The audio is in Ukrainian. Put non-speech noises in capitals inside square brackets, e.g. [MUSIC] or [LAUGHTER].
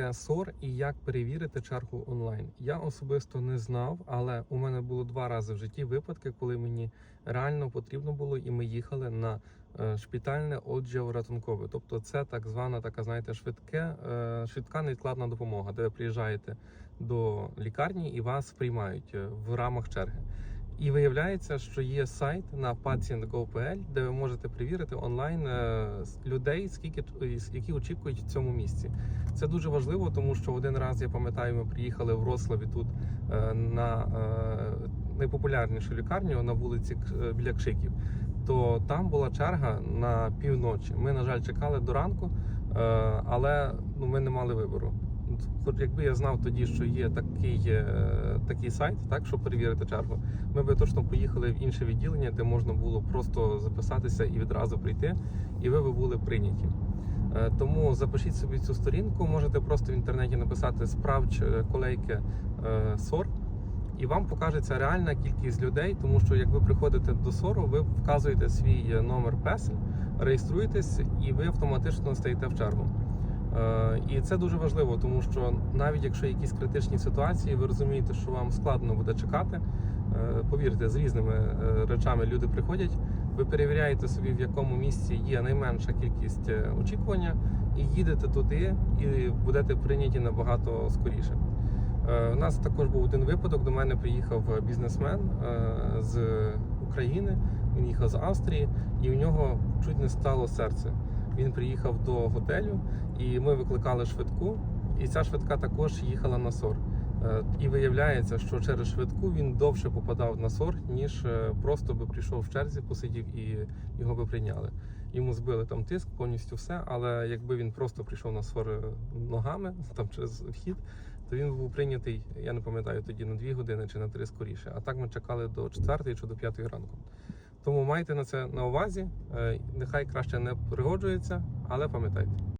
таке СОР і як перевірити чергу онлайн? Я особисто не знав, але у мене було два рази в житті випадки, коли мені реально потрібно було, і ми їхали на е, шпитальне отже ратункове. Тобто, це так звана така, знаєте, швидке, е, швидка невідкладна допомога, де ви приїжджаєте до лікарні і вас приймають е, в рамах черги. І виявляється, що є сайт на patient.gov.pl, де ви можете перевірити онлайн е, людей, скільки які очікують в цьому місці. Це дуже важливо, тому що один раз я пам'ятаю, ми приїхали в Рославі тут е, на е, найпопулярнішу лікарню на вулиці біля Кшиків. То там була черга на півночі. Ми, на жаль, чекали до ранку, але ну, ми не мали вибору. Хоч якби я знав тоді, що є такий, е, такий сайт, так щоб перевірити чергу, ми би точно поїхали в інше відділення, де можна було просто записатися і відразу прийти, і ви би були прийняті. Е, Тому запишіть собі цю сторінку, можете просто в інтернеті написати справч е, колейки СОР, і вам покажеться реальна кількість людей, тому що як ви приходите до СОРу, ви вказуєте свій номер песель, реєструєтесь і ви автоматично стаєте в чергу. Е, І це дуже важливо, тому що навіть якщо якісь критичні ситуації, ви розумієте, що вам складно буде чекати. е, Повірте, з різними е, речами люди приходять. Ви перевіряєте собі, в якому місці є найменша кількість очікування, і їдете туди, і будете прийняті набагато скоріше. У нас також був один випадок. До мене приїхав бізнесмен з України. Він їхав з Австрії, і у нього чуть не стало серце. Він приїхав до готелю, і ми викликали швидку. І ця швидка також їхала на СОР. Е, І виявляється, що через швидку він довше попадав на СОР, ніж е, просто би прийшов в черзі, посидів і його би прийняли. Йому збили там тиск, повністю все. Але якби він просто прийшов на СОР е, ногами [LAUGHS] там через вхід, то він був прийнятий, я не пам'ятаю тоді на 2 години чи на 3 скоріше. А так ми чекали до 4 чи до 5 ранку. Тому майте на це на увазі. Е, Нехай краще не пригоджується, але пам'ятайте.